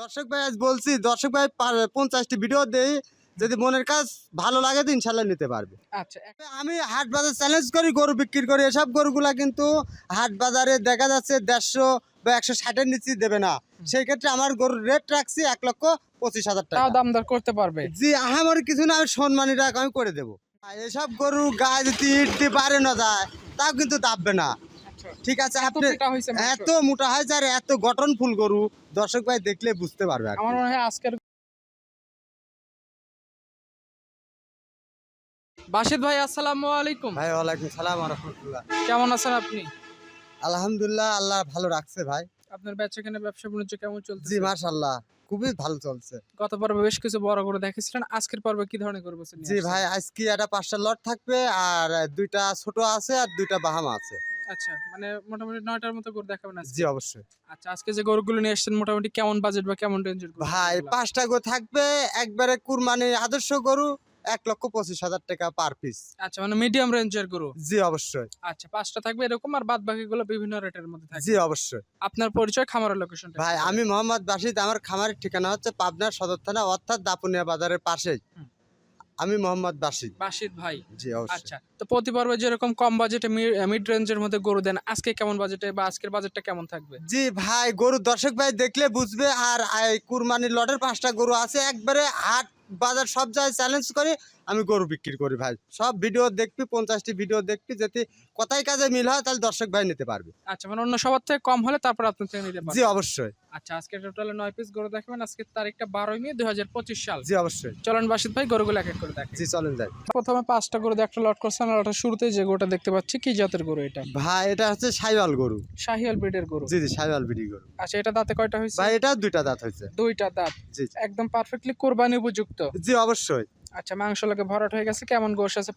দর্শক ভাই আজ বলছি দর্শক ভাই পঞ্চাশটি ভিডিও দেই যদি মনের কাজ ভালো লাগে তো ইনশাল্লাহ নিতে পারবে। আচ্ছা আমি হাট বাজার চ্যালেঞ্জ করি গরু বিক্রি করি এসব গরুগুলা কিন্তু হাট বাজারে দেখা যাচ্ছে দেড়শো বা একশো ষাটের নিচে দেবে না। সেই ক্ষেত্রে আমার গরুর রেট রাখছি এক লক্ষ পঁচিশ হাজার টাকা। দাম দর করতে পারবে? জি আমার কিছু না আমি সম্মানী টাকা আমি করে দেবো। এসব গরু গায়ে যদি ইট দিয়ে পারে না যায় তাও কিন্তু দাববে না। ঠিক আছে এত আপনি। এত মোটা হয় আর এত গঠনফুল গরু দর্শক ভাই দেখলে বুঝতে পারবে আমার মনে হয় আজকের বাসিদ ভাই আসসালামু আলাইকুম। ভাই ওয়ালাইকুম সালাম রহমতুল্লাহ। কেমন আছেন আপনি? আলহামদুলিল্লাহ আল্লাহ ভালো রাখছে ভাই। আপনার বেচা কেনা ব্যবসা বাণিজ্য কেমন চলছে জি চলছে মাশাল্লাহ খুবই ভালো চলছে। গত পর্বে বেশ কিছু বড় করে দেখেছিলেন আজকের পর্বে কি ধরনের করব জি ভাই আজকে একটা পাঁচটা লট থাকবে আর দুইটা ছোট আছে আর দুইটা বাহামা আছে। আচ্ছা মানে মোটামুটি নয়টার মতো করে দেখাবেন আজকে। জি অবশ্যই। আচ্ছা আজকে যে গরুগুলো নিয়ে এসেছেন মোটামুটি কেমন বাজেট বা কেমন রেঞ্জের গরু ভাই পাঁচটা গরু থাকবে একবারে কুরবানি আদর্শ গরু এক লক্ষ পঁচিশ হাজার টাকা পার পিস আচ্ছা মানে মিডিয়াম রেঞ্জের গরু? জি অবশ্যই। আচ্ছা পাঁচটা থাকবে এরকম আর বাদ বাকি গুলো বিভিন্ন রেটের মধ্যে থাকবে। জি অবশ্যই। আপনার পরিচয় খামারের লোকেশনটা ভাই আমি মোহাম্মদ বাসিদ আমার খামারের ঠিকানা হচ্ছে পাবনা সদর থানা অর্থাৎ দাপুনিয়া বাজারের পাশেই। হুম। আমি মোহাম্মদ বাসিদ বাসিদ ভাই। জি আচ্ছা তো প্রতি পর্বে যেরকম কম বাজেটে মিড রেঞ্জের মধ্যে গরু দেন আজকে কেমন বাজেটে বা আজকের বাজেটটা কেমন থাকবে? জি ভাই গরু দর্শক ভাই দেখলে বুঝবে আর কুরমানির কুরবানির লটের পাঁচটা গরু আছে একবারে হাট বাজার সব জায়গায় চ্যালেঞ্জ করে আমি গরু বিক্রি করি ভাই। সব ভিডিও দেখবি পঞ্চাশটি ভিডিও দেখবি যদি কথাই কাজে মিল হয় তাহলে দর্শক ভাই নিতে পারবে। আচ্ছা মানে অন্য সবার থেকে কম হলে তারপর আপনার থেকে নিতে জি অবশ্যই। আচ্ছা আজকে টোটালে নয় পিস গরু দেখাবেন আজকে তারিখটা বারোই মে দুই হাজার পঁচিশ সাল। জি অবশ্যই। চলন বাসিদ ভাই গরুগুলো এক এক করে দেখেন জি চলেন যাই। প্রথমে পাঁচটা গরু একটা লট করছেন আর ওটা শুরুতে যে গরুটা দেখতে পাচ্ছি কি জাতের গরু এটা? ভাই এটা হচ্ছে সাইওয়াল গরু। শাহিয়াল ব্রিডের গরু। জি জি সাইওয়াল বিডি গরু। আচ্ছা এটা দাঁতে কয়টা হয়েছে? ভাই এটাও দুইটা দাঁত হয়েছে। দুইটা দাঁত। জি। একদম পারফেক্টলি কোরবানি উপযুক্ত। জি অবশ্যই। আচ্ছা মাংস লাগে ভরাট হয়ে গেছে কেমন গোশ আছে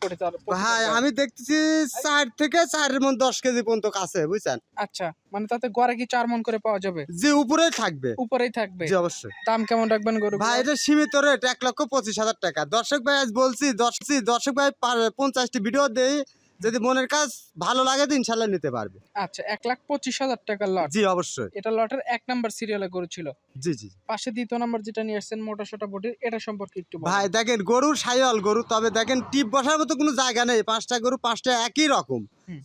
ভাই আমি দেখতেছি চার থেকে মন দশ কেজি পর্যন্ত কাছে বুঝছেন? আচ্ছা মানে তাতে গড়ে কি চার মন করে পাওয়া যাবে? যে উপরেই থাকবে। উপরেই থাকবে? জি অবশ্যই। দাম কেমন রাখবেন গরু? ভাই এটা সীমিত রেট এক লক্ষ পঁচিশ হাজার টাকা। দর্শক ভাই আজ বলছি দর্শক দর্শক ভাই পঞ্চাশটি ভিডিও দেই। যদি মনের কাজ ভালো লাগে তো ইনশাল্লাহ নিতে পারবে। আচ্ছা এক লাখ পঁচিশ হাজার টাকার লট। জি অবশ্যই। এটা লটের এক নাম্বার সিরিয়ালে গরু ছিল জি জি পাশে দ্বিতীয় নাম্বার যেটা নিয়ে আসছেন মোটা সোটা বডির এটা সম্পর্কে একটু ভাই দেখেন গরুর সাইওয়াল গরু তবে দেখেন টিপ বসার মতো কোনো জায়গা নেই। পাঁচটা গরু পাঁচটা একই রকম।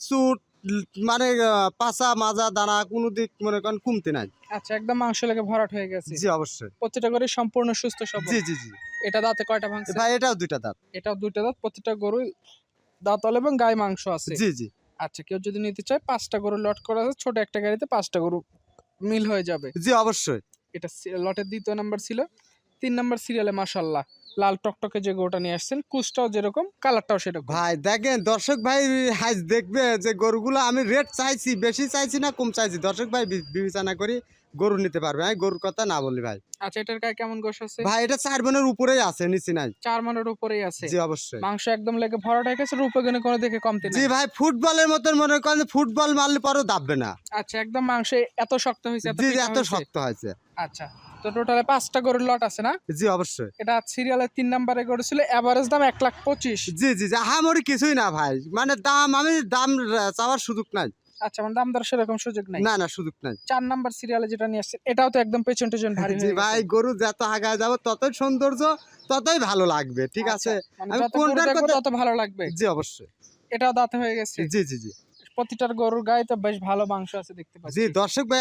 চুট মানে পাছা মাজা দানা কোনো দিক মনে করেন কমতে নাই। আচ্ছা একদম মাংস লেগে ভরাট হয়ে গেছে। জি অবশ্যই। প্রতিটা গরু সম্পূর্ণ সুস্থ সবল। জি জি জি। এটা দাঁতে কয়টা ভাঙছে? ভাই এটাও দুইটা দাঁত। এটাও দুইটা দাঁত প্রতিটা গরু দাঁতল এবং গায়ে মাংস আছে। জি জি। আচ্ছা কেউ যদি নিতে চায় পাঁচটা গরু লট করা আছে ছোট একটা গাড়িতে পাঁচটা গরু মিল হয়ে যাবে। জি অবশ্যই। এটা লটের দ্বিতীয় নাম্বার ছিল। তিন নাম্বার সিরিয়ালে মাশাল্লাহ লাল টকটকে যে গরুটা নিয়ে আসছেন কুচটাও যেরকম কালারটাও সেরকম। ভাই দেখেন দর্শক ভাই হাজ দেখবে যে গরুগুলো আমি রেট চাইছি বেশি চাইছি না কম চাইছি। দর্শক ভাই বিবেচনা করি গরু নিতে পারবে। আমি গরুর কথা না বলি ভাই। আচ্ছা এটার গায়ে কেমন গোশ আছে? ভাই এটা চার বোনের উপরেই আছে নিচে নাই। চার মানের উপরেই আছে? জি অবশ্যই। মাংস একদম লেগে ভরাট হয়ে গেছে রূপে গুণে কোনো দেখে কমতে জি ভাই ফুটবলের মতন মনে করেন ফুটবল মারলে পরেও দাববে না। আচ্ছা একদম মাংস এত শক্ত হয়েছে জি এত শক্ত হয়েছে। আচ্ছা। তো টোটালে পাঁচটা গরুর লট আছে না? জি অবশ্যই। এটা সিরিয়ালের তিন নাম্বারে গরু ছিল দাম এক লাখ পঁচিশ। জি জি কিছুই না ভাই। মানে দাম আমি দাম চাওয়ার সুযোগ নাই। আচ্ছা মানে দাম দর সেরকম সুযোগ নাই? না না সুযোগ নাই। চার নাম্বার সিরিয়ালে যেটা নিয়ে আসছে এটাও তো একদম পেছন টেছন ভারী জি ভাই গরু যত আগায় যাব ততই সৌন্দর্য ততই ভালো লাগবে ঠিক আচ্ছা, আছে? মানে আমি কোনটার কথা- তত ভালো লাগবে। জি অবশ্যই। এটাও দাঁতে হয়ে গেছে। জি জি জি। প্রতিটার গরুর গায়ে তো বেশ ভালো মাংস আছে দেখতে পাচ্ছি। জি দর্শক ভাই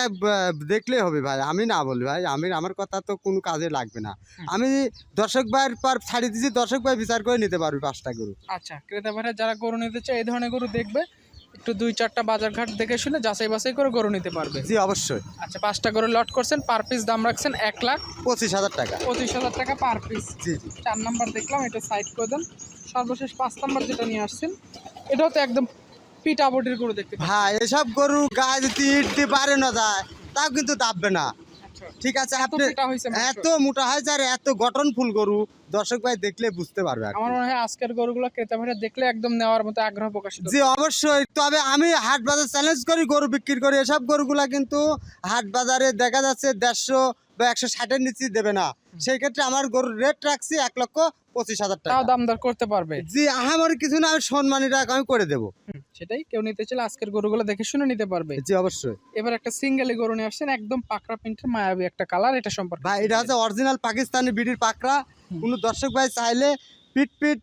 দেখলেই হবে ভাই আমি না বলি ভাই আমি আমার কথা তো কোনো কাজে লাগবে না। আমি দর্শক ভাইয়ের পর ছাড়ি দিচ্ছি দর্শক ভাই বিচার করে নিতে পারবে পাঁচটা গরু। আচ্ছা ক্রেতা ভাইরা যারা গরু নিতে চায় এই ধরনের গরু দেখবে একটু দুই চারটা বাজার ঘাট দেখে শুনে যাচাই বাছাই করে গরু নিতে পারবে। জি অবশ্যই। আচ্ছা পাঁচটা গরু লট করছেন পার পিস দাম রাখছেন এক লাখ পঁচিশ হাজার টাকা। পঁচিশ হাজার টাকা পার পিস। জি জি। চার নাম্বার দেখলাম এটা সাইড করে দেন। সর্বশেষ পাঁচ নাম্বার যেটা নিয়ে আসছেন এটাও তো একদম গরু দেখতে ভাই এসব গরু গায়ে যদি ইট দিয়ে পারে না যায় তাও কিন্তু দাববে না। আচ্ছা। ঠিক আছে এত আপনি মোটা হয় এত গঠনফুল গরু দর্শক ভাই দেখলে বুঝতে পারবে আমার মনে হয় আজকের গরুগুলো ক্রেতা ভাইরা দেখলে একদম নেওয়ার মতো আগ্রহ প্রকাশিত জি অবশ্যই। তবে আমি হাট বাজার চ্যালেঞ্জ করি গরু বিক্রি করি এসব গরুগুলা কিন্তু হাট বাজারে দেখা যাচ্ছে দেড়শো বা একশো ষাটের নিচে দেবে না। সেই ক্ষেত্রে আমার গরুর রেট রাখছি এক লক্ষ পঁচিশ হাজার টাকা। দাম দর করতে পারবে? জি আমার কিছু না আমি সম্মানী টাকা আমি করে দেবো। সেটাই কেউ নিতে চাইলে আজকের গরুগুলো দেখে শুনে নিতে পারবে। জি অবশ্যই। এবার একটা সিঙ্গেলি গরু নিয়ে আসছেন একদম পাকড়া প্রিন্টের মায়াবী একটা কালার এটা সম্পর্কে ভাই এটা হচ্ছে অরিজিনাল পাকিস্তানি বিডির পাকড়া। কোনো দর্শক ভাই চাইলে পিট পিট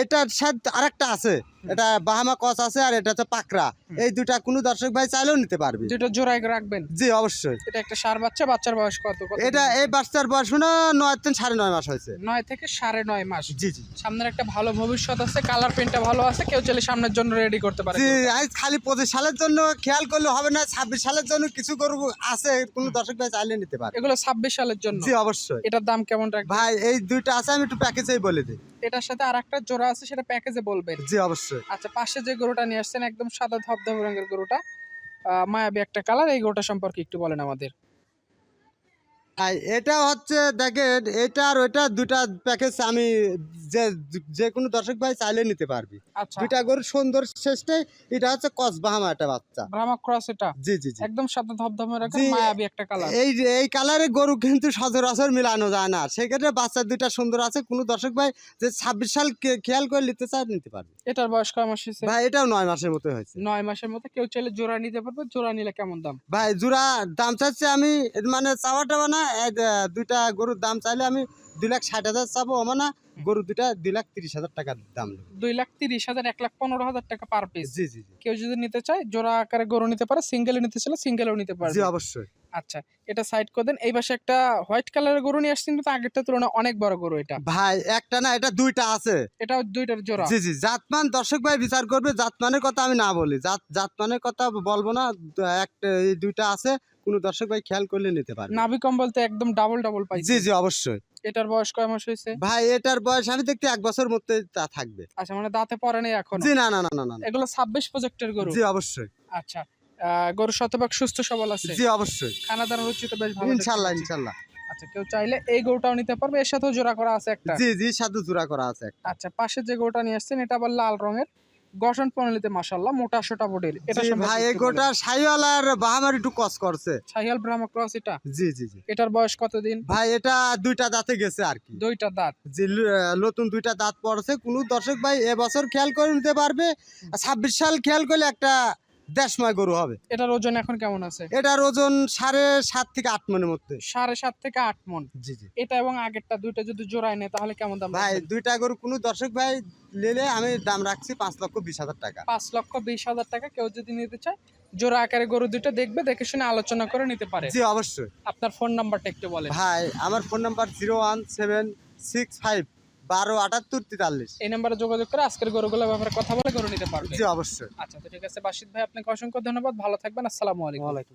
এটার সাথে আরেকটা আছে। এটা বাহামা কস আছে আর এটা হচ্ছে পাকড়া। এই দুটা কোনো দর্শক ভাই চাইলেও নিতে পারবে। দুটো জোড়ায় রাখবেন? জি অবশ্যই। এটা একটা সার বাচ্চা বাচ্চার বয়স কত? এটা এই বাচ্চার বয়স না নয় তিন সাড়ে নয় মাস হয়েছে। নয় থেকে সাড়ে নয় মাস। জি জি সামনের একটা ভালো ভবিষ্যৎ আছে কালার প্রিন্টটা ভালো আছে কেউ চলে সামনের জন্য রেডি করতে পারে। জি আজ খালি পঁচিশ সালের জন্য খেয়াল করলে হবে না ছাব্বিশ সালের জন্য কিছু গরু আছে কোনো দর্শক ভাই চাইলে নিতে পারে। এগুলো ছাব্বিশ সালের জন্য? জি অবশ্যই। এটার দাম কেমন রাখবে ভাই এই দুইটা আছে আমি একটু প্যাকেজেই বলে দিই। এটার সাথে আর একটা জোড়া আছে সেটা প্যাকেজে বলবেন। জি অবশ্যই। আচ্ছা পাশে যে গরুটা নিয়ে আসছেন, একদম সাদা ধবধবে রঙের গরুটা মায়াবী একটা কালার এই গরুটা সম্পর্কে একটু বলেন আমাদের। এটা হচ্ছে দেখেন এটা আর ওইটা দুটা প্যাকেজ আমি যে যে কোনো দর্শক ভাই চাইলে নিতে পারবি। আচ্ছা। দুইটা গরু সুন্দর শেষটাই এটা হচ্ছে কসবাহামা একটা বাচ্চা। ব্রাহ্মা ক্রস এটা? জি জি জি। একদম সাদা ধবধবে মায়াবী একটা কালার এই যে এই কালারের গরু কিন্তু সচরাচর মিলানো যায় না। সেক্ষেত্রে বাচ্চা দুইটা সুন্দর আছে কোনো দর্শক ভাই যে ছাব্বিশ সাল খেয়াল করে নিতে চায় নিতে পারবে। এটার বয়স কয় মাস হয়েছে? ভাই এটাও নয় মাসের মতো হয়েছে। নয় মাসের মতো কেউ চাইলে জোড়া নিতে পারবে জোড়া নিলে কেমন দাম? ভাই জোড়া দাম চাচ্ছি আমি মানে চাওয়া টাওয়া না দুইটা গরুর দাম চাইলে আমি দুই লাখ ষাট হাজার চাবো আমার না? গরু দুইটা দুই লাখ তিরিশ হাজার টাকার দাম দুই লাখ তিরিশ হাজার এক লাখ পনেরো হাজার টাকা পার পিস জি জি জি। কেউ যদি নিতে চায় জোড়া আকারে গরু নিতে পারে সিঙ্গেলে নিতে চাইলে সিঙ্গেলও নিতে পারে জি অবশ্যই। আচ্ছা এটা সাইড করে দেন। এই পাশে একটা হোয়াইট কালারের গরু নিয়ে আসছেন কিন্তু আগেরটা তুলনায় অনেক বড় গরু এটা। ভাই একটা না এটা দুইটা আছে। এটাও দুইটার জোড়া। জি জি জাতমান দর্শক ভাই বিচার করবে জাতমানের কথা আমি না বলি। জাত জাতমানের কথা বলব না একটা এই দুইটা আছে কোনো দর্শক ভাই খেয়াল করলে নিতে পারবে। নাভি কম্বল তো একদম ডাবল ডাবল পাই জি জি অবশ্যই। এটার বয়স কয় মাস হয়েছে? ভাই এটার বয়স আমি দেখতে এক বছর মধ্যে তা থাকবে। আচ্ছা মানে দাঁতে পড়ে নেই এখন? জি না না না না। এগুলো ছাব্বিশ প্রজেক্টের গরু? জি অবশ্যই। আচ্ছা গরু শতভাগ সুস্থ সবল আছে। জি অবশ্যই। খানা দানা রুচি তো বেশ ভালো পাচ্ছি। ইনশাল্লাহ। আচ্ছা কেউ চাইলে এই গরুটাও নিতে পারবে এর সাথেও জোড়া করা আছে একটা। জি জি সাথে জোড়া করা আছে একটা। আচ্ছা পাশে যে গরুটা নিয়ে আসছেন এটা আবার লাল রঙের। গঠন প্রণালীতে মাশাল্লাহ মোটা সোটা বডির। এটা ভাই এই গোটা সাইওয়াল আর বাহামার একটু করছে। ব্রাহ্মা ক্রস এটা? জি জি জি। এটার বয়স কতদিন? ভাই এটা দুইটা দাঁতে গেছে আর কি। দুইটা দাঁত। যে নতুন দুইটা দাঁত পড়ছে। কোনো দর্শক ভাই এবছর খেয়াল করে নিতে পারবে। ছাব্বিশ সাল খেয়াল করলে একটা দেশময় গরু হবে। এটার ওজন এখন কেমন আছে? এটার ওজন সাড়ে সাত থেকে আট মনের মধ্যে। সাড়ে সাত থেকে আট মন। জি জি। এটা এবং আগেরটা দুইটা যদি জোড়ায় নেয় তাহলে কেমন দাম ভাই দুইটা গরু কোনো দর্শক ভাই নিলে আমি দাম রাখছি পাঁচ লক্ষ বিশ হাজার টাকা। পাঁচ লক্ষ বিশ হাজার টাকা কেউ যদি নিতে চায় জোড়া আকারে গরু দুইটা দেখবে দেখে শুনে আলোচনা করে নিতে পারে। জি অবশ্যই। আপনার ফোন নাম্বারটা একটু বলেন। ভাই আমার phone number zero one seven six five বারো আটাত্তর তেতাল্লিশ। এই নাম্বারে যোগাযোগ করে আজকের গরুগুলোর ব্যাপারে কথা বলে গরু নিতে পারবেন জি অবশ্যই। আচ্ছা তো ঠিক আছে বাসিত ভাই আপনাকে অসংখ্য ধন্যবাদ। ভালো থাকবেন আসসালামু আলাইকুম।